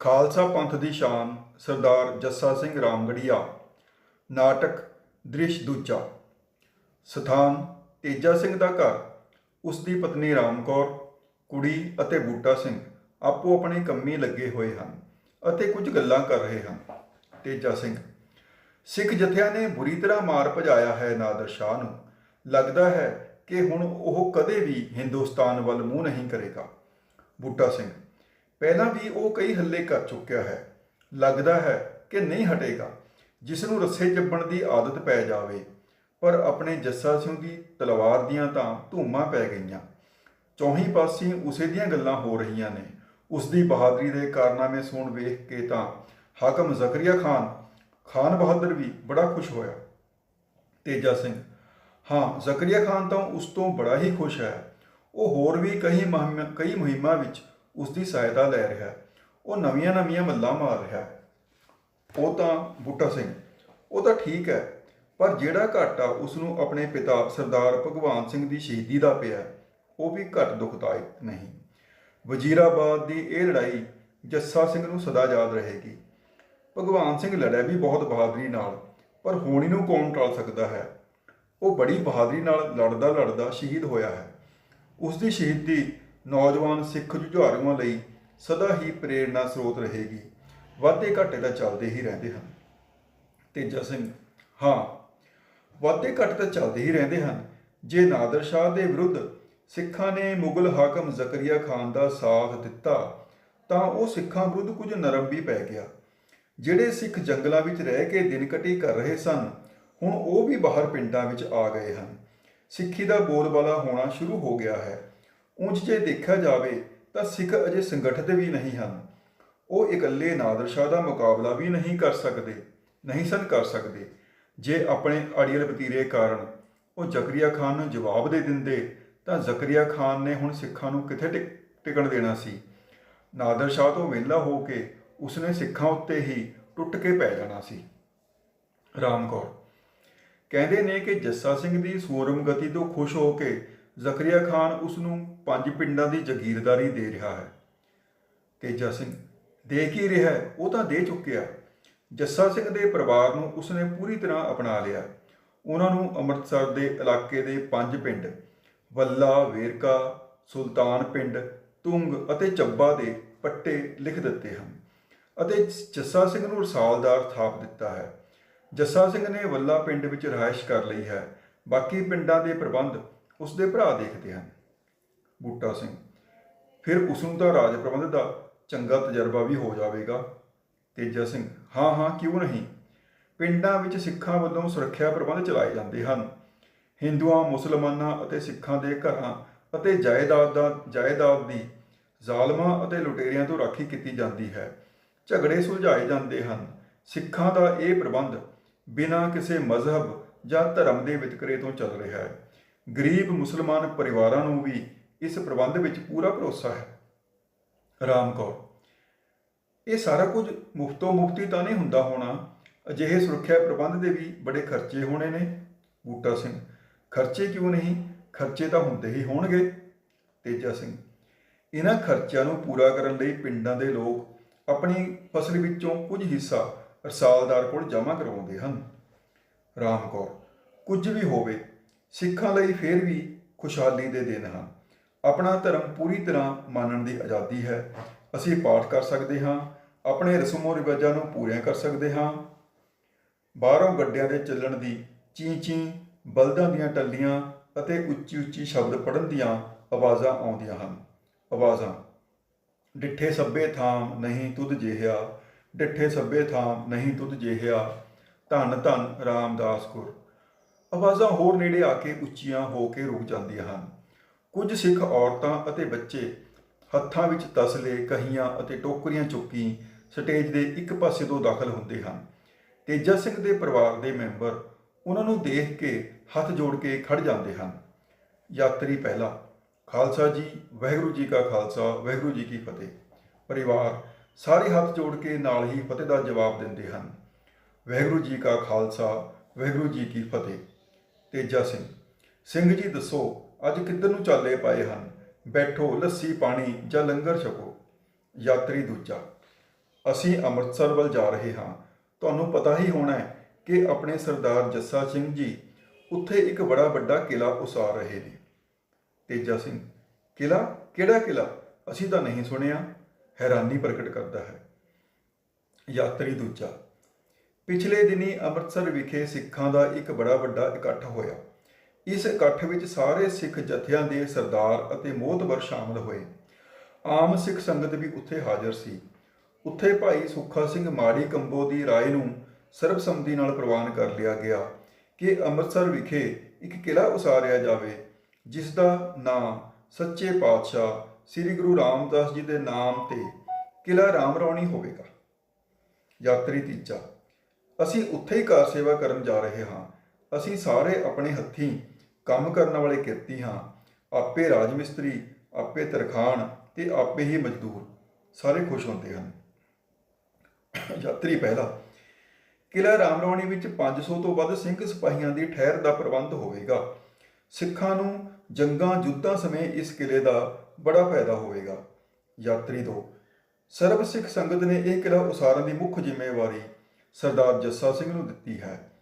ਖਾਲਸਾ ਪੰਥ ਦੀ ਸ਼ਾਨ, ਸਰਦਾਰ ਜੱਸਾ ਸਿੰਘ ਰਾਮਗੜੀਆ। ਨਾਟਕ, ਦ੍ਰਿਸ਼ ਦੂਜਾ। ਸਥਾਨ, ਤੇਜਾ ਸਿੰਘ ਦਾ ਘਰ। ਉਸ ਦੀ ਪਤਨੀ ਰਾਮ ਕੌਰ, ਕੁੜੀ ਅਤੇ ਬੂਟਾ ਸਿੰਘ ਆਪੋ ਆਪਣੇ ਕੰਮੀ ਲੱਗੇ ਹੋਏ ਹਨ ਅਤੇ ਕੁਝ ਗੱਲਾਂ ਕਰ ਰਹੇ ਹਨ। ਤੇਜਾ ਸਿੰਘ ਸਿੱਖ ਜਥਿਆਂ ਨੇ ਬੁਰੀ ਤਰ੍ਹਾਂ ਮਾਰ ਭਜਾਇਆ ਹੈ ਨਾਦਰ ਸ਼ਾਹ ਨੂੰ। ਲੱਗਦਾ ਹੈ ਕਿ ਹੁਣ ਉਹ ਕਦੇ ਵੀ ਹਿੰਦੁਸਤਾਨ ਵੱਲ ਮੂੰਹ ਨਹੀਂ ਕਰੇਗਾ। ਬੂਟਾ ਸਿੰਘ, ਪਹਿਲਾਂ ਵੀ ਉਹ ਕਈ ਹੱਲੇ ਕਰ ਚੁੱਕਿਆ ਹੈ। ਲੱਗਦਾ ਹੈ ਕਿ ਨਹੀਂ ਹਟੇਗਾ, ਜਿਸ ਨੂੰ ਰੱਸੇ ਚੱਬਣ ਦੀ ਆਦਤ ਪੈ ਜਾਵੇ। ਪਰ ਆਪਣੇ ਜੱਸਾ ਸਿੰਘ ਦੀ ਤਲਵਾਰ ਦੀਆਂ ਤਾਂ ਧੂਮਾਂ ਪੈ ਗਈਆਂ। ਚੌਹੀਂ ਪਾਸੇ ਉਸੇ ਦੀਆਂ ਗੱਲਾਂ ਹੋ ਰਹੀਆਂ ਨੇ। ਉਸ ਦੀ ਬਹਾਦਰੀ ਦੇ ਕਾਰਨਾਮੇ ਸੁਣ ਵੇਖ ਕੇ ਤਾਂ ਹਾਕਮ ਜ਼ਕਰੀਆ ਖਾਨ ਖਾਨ ਬਹਾਦਰ ਵੀ ਬੜਾ ਖੁਸ਼ ਹੋਇਆ। ਤੇਜਾ ਸਿੰਘ, ਹਾਂ, ਜ਼ਕਰੀਆ ਖਾਨ ਤਾਂ ਉਸ ਤੋਂ ਬੜਾ ਹੀ ਖੁਸ਼ ਹੈ। ਉਹ ਹੋਰ ਵੀ ਕਈ ਮੁਹਿੰਮ, ਕਈ ਮੁਹਿੰਮਾਂ ਵਿੱਚ ਉਸ ਦੀ ਸਹਾਇਤਾ ਲੈ ਰਿਹਾ ਹੈ। ਉਹ ਨਵੀਆਂ-ਨਵੀਆਂ ਮੱਲਾਂ ਮਾਰ ਰਿਹਾ ਹੈ। ਉਹ ਤਾਂ ਬੂਟਾ ਸਿੰਘ, ਉਹ ਤਾਂ ਠੀਕ ਹੈ, ਪਰ ਜਿਹੜਾ ਘਾਟਾ ਉਸ ਨੂੰ ਆਪਣੇ ਪਿਤਾ ਸਰਦਾਰ ਭਗਵਾਨ ਸਿੰਘ ਦੀ ਸ਼ਹੀਦੀ ਦਾ ਪਿਆ, ਉਹ ਵੀ ਘੱਟ ਦੁਖਦਾਇਕ ਨਹੀਂ। ਵਜ਼ੀਰਾਬਾਦ ਦੀ ਇਹ ਲੜਾਈ ਜੱਸਾ ਸਿੰਘ ਨੂੰ ਸਦਾ ਯਾਦ ਰਹੇਗੀ। ਭਗਵਾਨ ਸਿੰਘ ਲੜਿਆ ਵੀ ਬਹੁਤ ਬਹਾਦਰੀ ਨਾਲ, ਪਰ ਹੋਣੀ ਨੂੰ ਕੌਣ ਟਾਲ ਸਕਦਾ ਹੈ? ਉਹ ਬੜੀ ਬਹਾਦਰੀ ਨਾਲ ਲੜਦਾ ਲੜਦਾ ਸ਼ਹੀਦ ਹੋਇਆ ਹੈ। ਉਸ ਦੀ ਸ਼ਹੀਦੀ ਨੌਜਵਾਨ ਸਿੱਖ ਜੁਝਾਰੂਆਂ ਲਈ ਸਦਾ ਹੀ ਪ੍ਰੇਰਣਾ ਸਰੋਤ ਰਹੇਗੀ। ਵਾਧੇ ਘਾਟੇ ਤਾਂ ਚੱਲਦੇ ਹੀ ਰਹਿੰਦੇ ਹਨ। ਤੇਜਾ ਸਿੰਘ, ਹਾਂ, ਵਾਧੇ ਘਾਟੇ ਤਾਂ ਚੱਲਦੇ ਹੀ ਰਹਿੰਦੇ ਹਨ। ਜੇ ਨਾਦਰ ਸ਼ਾਹ ਦੇ ਵਿਰੁੱਧ ਸਿੱਖਾਂ ਨੇ ਮੁਗਲ ਹਾਕਮ ਜ਼ਕਰੀਆ ਖਾਨ ਦਾ ਸਾਥ ਦਿੱਤਾ, ਤਾਂ ਉਹ ਸਿੱਖਾਂ ਵਿਰੁੱਧ ਕੁਝ ਨਰਮ ਵੀ ਪੈ ਗਿਆ। ਜਿਹੜੇ ਸਿੱਖ ਜੰਗਲਾਂ ਵਿੱਚ ਰਹਿ ਕੇ ਦਿਨ ਕਟੀ ਕਰ ਰਹੇ ਸਨ, ਹੁਣ ਉਹ ਵੀ ਬਾਹਰ ਪਿੰਡਾਂ ਵਿੱਚ ਆ ਗਏ ਹਨ। ਸਿੱਖੀ ਦਾ ਬੋਲਬਾਲਾ ਹੋਣਾ ਸ਼ੁਰੂ ਹੋ ਗਿਆ ਹੈ। ਉਂਝ ਜੇ ਦੇਖਿਆ ਜਾਵੇ ਤਾਂ ਸਿੱਖ ਅਜੇ ਸੰਗਠਿਤ ਵੀ ਨਹੀਂ ਹਨ। ਉਹ ਇਕੱਲੇ ਨਾਦਰ ਸ਼ਾਹ ਦਾ ਮੁਕਾਬਲਾ ਵੀ ਨਹੀਂ ਕਰ ਸਕਦੇ, ਨਹੀਂ ਸਨ ਕਰ ਸਕਦੇ। ਜੇ ਆਪਣੇ ਅੜੀਅਲ ਬਤੀਰੇ ਕਾਰਨ ਉਹ ਜ਼ਕਰੀਆ ਖਾਨ ਨੂੰ ਜਵਾਬ ਦੇ ਦਿੰਦੇ, ਤਾਂ ਜ਼ਕਰੀਆ ਖਾਨ ਨੇ ਹੁਣ ਸਿੱਖਾਂ ਨੂੰ ਕਿੱਥੇ ਟਿਕ- ਟਿਕਣ ਦੇਣਾ ਸੀ? ਨਾਦਰ ਸ਼ਾਹ ਤੋਂ ਵਿਹਲਾ ਹੋ ਕੇ ਉਸਨੇ ਸਿੱਖਾਂ ਉੱਤੇ ਹੀ ਟੁੱਟ ਕੇ ਪੈ ਜਾਣਾ ਸੀ। ਰਾਮ ਕੌਰ ਕਹਿੰਦੇ ਨੇ ਕਿ ਜੱਸਾ ਸਿੰਘ ਦੀ ਸੂਰਮ ਗਤੀ ਤੋਂ ਖੁਸ਼ ਹੋ ਕੇ ਜ਼ਕਰੀਆ ਖਾਨ ਉਸ ਨੂੰ ਪੰਜ ਪਿੰਡਾਂ ਦੀ ਜ਼ਗੀਰਦਾਰੀ ਦੇ ਰਿਹਾ ਹੈ। ਤੇਜਾ ਸਿੰਘ, ਦੇ ਕੀ ਰਿਹਾ ਉਹ ਤਾਂ ਦੇ ਚੁੱਕਿਆ। ਜੱਸਾ ਸਿੰਘ ਦੇ ਪਰਿਵਾਰ ਨੂੰ ਉਸਨੇ ਪੂਰੀ ਤਰ੍ਹਾਂ ਅਪਣਾ ਲਿਆ। ਉਹਨਾਂ ਨੂੰ ਅੰਮ੍ਰਿਤਸਰ ਦੇ ਇਲਾਕੇ ਦੇ ਪੰਜ ਪਿੰਡ, ਵੱਲਾ, ਵੇਰਕਾ, ਸੁਲਤਾਨ ਪਿੰਡ, ਤੁੰਗ ਅਤੇ ਚੱਬਾ ਦੇ ਪੱਟੇ ਲਿਖ ਦਿੱਤੇ ਹਨ। ਅਤੇ ਜੱਸਾ ਸਿੰਘ ਨੂੰ ਰਸਾਲਦਾਰ ਥਾਪ ਦਿੱਤਾ ਹੈ। ਜੱਸਾ ਸਿੰਘ ਨੇ ਵੱਲਾ ਪਿੰਡ ਵਿੱਚ ਰਿਹਾਇਸ਼ ਕਰ ਲਈ ਹੈ। ਬਾਕੀ ਪਿੰਡਾਂ ਦੇ ਪ੍ਰਬੰਧ ਉਸ ਦੇ ਭਰਾ ਦੇਖਦੇ ਹਨ। ਬੂਟਾ ਸਿੰਘ, ਫਿਰ ਉਸ ਨੂੰ ਤਾਂ ਰਾਜ ਪ੍ਰਬੰਧ ਦਾ ਚੰਗਾ ਤਜਰਬਾ ਵੀ ਹੋ ਜਾਵੇਗਾ। ਤੇਜਾ ਸਿੰਘ, ਹਾਂ ਹਾਂ, ਕਿਉਂ ਨਹੀਂ? ਪਿੰਡਾਂ ਵਿੱਚ ਸਿੱਖਾਂ ਵੱਲੋਂ ਸੁਰੱਖਿਆ ਪ੍ਰਬੰਧ ਚਲਾਏ ਜਾਂਦੇ ਹਨ। ਹਿੰਦੂਆਂ, ਮੁਸਲਮਾਨਾਂ ਅਤੇ ਸਿੱਖਾਂ ਦੇ ਘਰਾਂ ਅਤੇ ਜਾਇਦਾਦ ਦਾ ਜਾਇਦਾਦ ਦੀ ਜ਼ਾਲਮਾਂ ਅਤੇ ਲੁਟੇਰਿਆਂ ਤੋਂ ਰਾਖੀ ਕੀਤੀ ਜਾਂਦੀ ਹੈ। ਝਗੜੇ ਸੁਲਝਾਏ ਜਾਂਦੇ ਹਨ। ਸਿੱਖਾਂ ਦਾ ਇਹ ਪ੍ਰਬੰਧ ਬਿਨਾਂ ਕਿਸੇ ਮਜ਼ਹਬ ਜਾਂ ਧਰਮ ਦੇ ਵਿਤਕਰੇ ਤੋਂ ਚੱਲ ਰਿਹਾ ਹੈ। ਗਰੀਬ ਮੁਸਲਮਾਨ ਪਰਿਵਾਰਾਂ ਨੂੰ ਵੀ ਇਸ ਪ੍ਰਬੰਧ ਵਿੱਚ ਪੂਰਾ ਭਰੋਸਾ ਹੈ। ਰਾਮ ਕੌਰ, ਇਹ ਸਾਰਾ ਕੁਝ ਮੁਫਤੋ ਮੁਫਤੀ ਤਾਂ ਨਹੀਂ ਹੁੰਦਾ ਹੋਣਾ। ਅਜਿਹੇ ਸੁਰੱਖਿਆ ਪ੍ਰਬੰਧ ਦੇ ਵੀ ਬੜੇ ਖਰਚੇ ਹੋਣੇ ਨੇ। ਬੂਟਾ ਸਿੰਘ, ਖਰਚੇ ਕਿਉਂ ਨਹੀਂ? ਖਰਚੇ ਤਾਂ ਹੁੰਦੇ ਹੀ ਹੋਣਗੇ। ਤੇਜਾ ਸਿੰਘ, ਇਹਨਾਂ ਖਰਚਿਆਂ ਨੂੰ ਪੂਰਾ ਕਰਨ ਲਈ ਪਿੰਡਾਂ ਦੇ ਲੋਕ ਆਪਣੀ ਫਸਲ ਵਿੱਚੋਂ ਕੁਝ ਹਿੱਸਾ ਰਸਾਲਦਾਰ ਕੋਲ ਜਮ੍ਹਾਂ ਕਰਵਾਉਂਦੇ ਹਨ। ਰਾਮ ਕੌਰ, ਕੁਝ ਵੀ ਹੋਵੇ, ਸਿੱਖਾਂ ਲਈ ਫੇਰ ਵੀ ਖੁਸ਼ਹਾਲੀ ਦੇ ਦਿਨ ਹਨ। ਆਪਣਾ ਧਰਮ ਪੂਰੀ ਤਰ੍ਹਾਂ ਮੰਨਣ ਦੀ ਆਜ਼ਾਦੀ ਹੈ। ਅਸੀਂ ਪਾਠ ਕਰ ਸਕਦੇ ਹਾਂ, ਆਪਣੇ ਰਸਮੋ ਰਿਵਾਜਾਂ ਨੂੰ ਪੂਰੀਆਂ ਕਰ ਸਕਦੇ ਹਾਂ। ਬਾਹਰੋਂ ਗੱਡਿਆਂ ਦੇ ਚੱਲਣ ਦੀ ਚੀਂ ਚੀਂ ਬਲਦਾਂ ਦੀਆਂ ਟੱਲੀਆਂ ਅਤੇ ਉੱਚੀ ਉੱਚੀ ਸ਼ਬਦ ਪੜਨ ਦੀਆਂ ਆਵਾਜ਼ਾਂ ਆਉਂਦੀਆਂ ਹਨ। ਆਵਾਜ਼ਾਂ ਡਿੱਠੇ ਸੱਬੇ ਥਾਮ ਨਹੀਂ ਤੁਧ ਜਿਹਾ ਡਿੱਠੇ ਸੱਬੇ ਥਾਮ ਨਹੀਂ ਤੁਧ ਜਿਹਾ ਧੰਨ ਧੰਨ ਰਾਮਦਾਸ ਗੁਰ। ਆਵਾਜ਼ਾਂ ਹੋਰ ਨੇੜੇ ਆ ਕੇ ਉੱਚੀਆਂ ਹੋ ਕੇ ਰੁਕ ਜਾਂਦੀਆਂ ਹਨ। ਕੁਝ ਸਿੱਖ ਔਰਤਾਂ ਅਤੇ ਬੱਚੇ ਹੱਥਾਂ ਵਿੱਚ ਤਸਲੇ ਕਹੀਆਂ ਅਤੇ ਟੋਕਰੀਆਂ ਚੁੱਕੀ ਸਟੇਜ ਦੇ ਇੱਕ ਪਾਸੇ ਤੋਂ ਦਾਖਲ ਹੁੰਦੇ ਹਨ ਤੇਜਾ ਸਿੰਘ ਦੇ ਪਰਿਵਾਰ ਦੇ ਮੈਂਬਰ ਉਹਨਾਂ ਨੂੰ ਦੇਖ ਕੇ ਹੱਥ ਜੋੜ ਕੇ ਖੜ ਜਾਂਦੇ ਹਨ। ਯਾਤਰੀ ਪਹਿਲਾ ਖਾਲਸਾ ਜੀ, ਵਾਹਿਗੁਰੂ ਜੀ ਕਾ ਖਾਲਸਾ, ਵਾਹਿਗੁਰੂ ਜੀ ਕੀ ਫਤਿਹ। ਪਰਿਵਾਰ ਸਾਰੇ ਹੱਥ ਜੋੜ ਕੇ ਨਾਲ ਹੀ ਫਤਿਹ ਦਾ ਜਵਾਬ ਦਿੰਦੇ ਹਨ। ਵਾਹਿਗੁਰੂ ਜੀ ਕਾ ਖਾਲਸਾ, ਵਾਹਿਗੁਰੂ ਜੀ ਕੀ ਫਤਿਹ। ਤੇਜਾ ਸਿੰਘ ਸਿੰਘ ਜੀ ਦੱਸੋ, ਅੱਜ ਕਿੱਧਰ ਨੂੰ ਚਾਲੇ ਪਾਏ ਹਨ? ਬੈਠੋ, ਲੱਸੀ, ਪਾਣੀ ਜਾਂ ਲੰਗਰ ਛਕੋ। ਯਾਤਰੀ ਦੂਜਾ, ਅਸੀਂ ਅੰਮ੍ਰਿਤਸਰ ਵੱਲ ਜਾ ਰਹੇ ਹਾਂ। ਤੁਹਾਨੂੰ ਪਤਾ ਹੀ ਹੋਣਾ ਹੈ ਕਿ ਆਪਣੇ ਸਰਦਾਰ ਜੱਸਾ ਸਿੰਘ ਜੀ ਉੱਥੇ ਇੱਕ ਬੜਾ ਵੱਡਾ ਕਿਲਾ ਉਸਾਰ ਰਹੇ ਨੇ। ਤੇਜਾ ਸਿੰਘ ਕਿਲਾ ਕਿਹੜਾ ਕਿਲਾ ਅਸੀਂ ਤਾਂ ਨਹੀਂ ਸੁਣਿਆ। ਹੈਰਾਨੀ ਪ੍ਰਗਟ ਕਰਦਾ ਹੈ। ਯਾਤਰੀ ਦੂਜਾ, ਪਿਛਲੇ ਦਿਨੀ ਅੰਮ੍ਰਿਤਸਰ ਵਿਖੇ ਸਿੱਖਾਂ ਦਾ ਇੱਕ ਬੜਾ ਵੱਡਾ ਇਕੱਠ ਹੋਇਆ। ਇਸ ਇਕੱਠ ਵਿੱਚ ਸਾਰੇ ਸਿੱਖ ਜਥਿਆਂ ਦੇ ਸਰਦਾਰ ਅਤੇ ਮੋਹਤਬਰ ਸ਼ਾਮਲ ਹੋਏ। ਆਮ ਸਿੱਖ ਸੰਗਤ ਵੀ ਉੱਥੇ ਹਾਜ਼ਰ ਸੀ। ਉੱਥੇ ਭਾਈ ਸੁੱਖਾ ਸਿੰਘ ਮਾੜੀ ਕੰਬੋ ਦੀ ਰਾਏ ਨੂੰ ਸਰਬਸੰਮਤੀ ਨਾਲ ਪ੍ਰਵਾਨ ਕਰ ਲਿਆ ਗਿਆ ਕਿ ਅੰਮ੍ਰਿਤਸਰ ਵਿਖੇ ਇੱਕ ਕਿਲਾ ਉਸਾਰਿਆ ਜਾਵੇ। ਜਿਸ ਦਾ ਨਾਮ ਸੱਚੇ ਪਾਤਸ਼ਾਹ ਸ੍ਰੀ ਗੁਰੂ ਰਾਮਦਾਸ ਜੀ ਦੇ ਨਾਮ ਤੇ ਕਿਲਾ ਰਾਮਰੌਣੀ ਹੋਵੇਗਾ। ਯਾਤਰੀ ਤੀਜਾ, ਅਸੀਂ ਉੱਥੇ ਹੀ ਕਾਰ ਸੇਵਾ ਕਰਨ ਜਾ ਰਹੇ ਹਾਂ। ਅਸੀਂ ਸਾਰੇ ਆਪਣੇ ਹੱਥੀਂ ਕੰਮ ਕਰਨ ਵਾਲੇ ਕਿਰਤੀ ਹਾਂ। ਆਪੇ ਰਾਜ ਮਿਸਤਰੀ ਆਪੇ ਤਰਖਾਣ ਤੇ ਆਪੇ ਹੀ ਮਜ਼ਦੂਰ, ਸਾਰੇ ਖੁਸ਼ ਹੁੰਦੇ ਹਨ। ਯਾਤਰੀ ਪਹਿਲਾ ਕਿਲਾ ਰਾਮਰੌਣੀ ਵਿੱਚ 500 ਤੋਂ ਵੱਧ ਸਿੰਘ ਸਿਪਾਹੀਆਂ ਦੀ ਠਹਿਰ ਦਾ ਪ੍ਰਬੰਧ ਹੋਵੇਗਾ। ਸਿੱਖਾਂ ਨੂੰ ਜੰਗਾਂ ਯੁੱਧਾਂ ਸਮੇਂ ਇਸ ਕਿਲੇ ਦਾ ਬੜਾ ਫਾਇਦਾ ਹੋਵੇਗਾ। ਯਾਤਰੀ ਦੋ ਸਰਬ ਸਿੱਖ ਸੰਗਤ ਨੇ ਇਹ ਕਿਲਾ ਉਸਾਰਨ ਦੀ ਮੁੱਖ ਜ਼ਿੰਮੇਵਾਰੀ ਸਰਦਾਰ ਜੱਸਾ ਸਿੰਘ ਨੂੰ ਦਿੱਤੀ ਹੈ।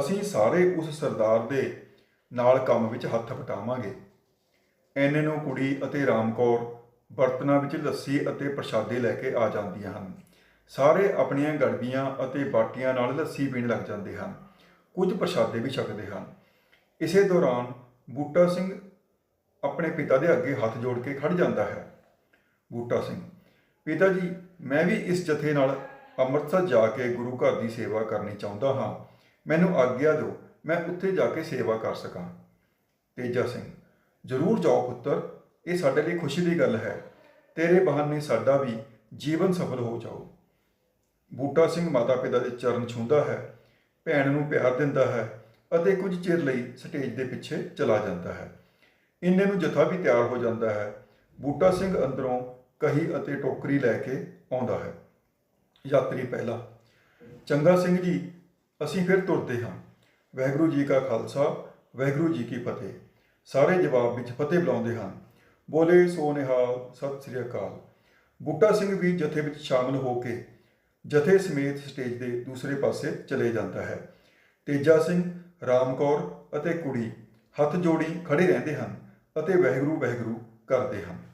ਅਸੀਂ ਸਾਰੇ ਉਸ ਸਰਦਾਰ ਦੇ ਨਾਲ ਕੰਮ ਵਿੱਚ ਹੱਥ ਵਟਾਵਾਂਗੇ। ਐਨੇ ਨੂੰ ਕੁੜੀ ਅਤੇ ਰਾਮਕੌਰ ਬਰਤਨਾਂ ਵਿੱਚ ਲੱਸੀ ਅਤੇ ਪ੍ਰਸ਼ਾਦੇ ਲੈ ਕੇ ਆ ਜਾਂਦੀਆਂ ਹਨ। ਸਾਰੇ ਆਪਣੀਆਂ ਗੜਬੀਆਂ ਅਤੇ ਬਾਟੀਆਂ ਨਾਲ ਲੱਸੀ ਪੀਣ ਲੱਗ ਜਾਂਦੇ ਹਨ। ਕੁਝ ਪ੍ਰਸ਼ਾਦੇ ਵੀ ਛਕਦੇ ਹਨ। ਇਸੇ ਦੌਰਾਨ ਬੂਟਾ ਸਿੰਘ ਆਪਣੇ ਪਿਤਾ ਦੇ ਅੱਗੇ ਹੱਥ ਜੋੜ ਕੇ ਖੜ ਜਾਂਦਾ ਹੈ। ਬੂਟਾ ਸਿੰਘ, ਪਿਤਾ ਜੀ, ਮੈਂ ਵੀ ਇਸ ਜਥੇ ਨਾਲ ਅੰਮ੍ਰਿਤਸਰ ਜਾ ਕੇ ਗੁਰੂ ਘਰ ਦੀ ਸੇਵਾ ਕਰਨੀ ਚਾਹੁੰਦਾ ਹਾਂ। ਮੈਨੂੰ ਆਗਿਆ ਦਿਓ, ਮੈਂ ਉੱਥੇ ਜਾ ਕੇ ਸੇਵਾ ਕਰ ਸਕਾਂ। ਤੇਜਾ ਸਿੰਘ, ਜ਼ਰੂਰ ਜਾਓ ਪੁੱਤਰ, ਇਹ ਸਾਡੇ ਲਈ ਖੁਸ਼ੀ ਦੀ ਗੱਲ ਹੈ। ਤੇਰੇ ਬਹਾਨੇ ਸਾਡਾ ਵੀ ਜੀਵਨ ਸਫਲ ਹੋ ਜਾਓ। ਬੂਟਾ ਸਿੰਘ ਮਾਤਾ ਪਿਤਾ ਦੇ ਚਰਨ ਛੂੰਹਦਾ ਹੈ, ਭੈਣ ਨੂੰ ਪਿਆਰ ਦਿੰਦਾ ਹੈ ਅਤੇ ਕੁਝ ਚਿਰ ਲਈ ਸਟੇਜ ਦੇ ਪਿੱਛੇ ਚਲਾ ਜਾਂਦਾ ਹੈ। ਇੰਨੇ ਨੂੰ ਜਥਾ ਵੀ ਤਿਆਰ ਹੋ ਜਾਂਦਾ ਹੈ। ਬੂਟਾ ਸਿੰਘ ਅੰਦਰੋਂ ਕਹੀ ਅਤੇ ਟੋਕਰੀ ਲੈ ਕੇ ਆਉਂਦਾ ਹੈ। ਯਾਤਰੀ ਪਹਿਲਾ। ਚੰਗਾ ਸਿੰਘ ਜੀ, ਅਸੀਂ ਫਿਰ ਤੁਰਦੇ ਹਾਂ। ਵਾਹਿਗੁਰੂ ਜੀ ਕਾ ਖਾਲਸਾ, ਵਾਹਿਗੁਰੂ ਜੀ ਕੀ ਫਤਿਹ। ਸਾਰੇ ਜਵਾਬ ਵਿੱਚ ਫਤਿਹ ਬੁਲਾਉਂਦੇ ਹਨ। ਬੋਲੇ ਸੋ ਨਿਹਾਲ, ਸਤਿ ਸ੍ਰੀ ਅਕਾਲ। ਬੂਟਾ ਸਿੰਘ ਵੀ ਜਥੇ ਵਿੱਚ ਸ਼ਾਮਲ ਹੋ ਕੇ ਜਥੇ ਸਮੇਤ ਸਟੇਜ ਦੇ ਦੂਸਰੇ ਪਾਸੇ ਚਲੇ ਜਾਂਦਾ ਹੈ। ਤੇਜਾ ਸਿੰਘ ਰਾਮਕੌਰ ਅਤੇ ਕੁੜੀ ਹੱਥ ਜੋੜੀ ਖੜੇ ਰਹਿੰਦੇ ਹਨ ਅਤੇ ਵਾਹਿਗੁਰੂ ਵਾਹਿਗੁਰੂ ਕਰਦੇ ਹਨ।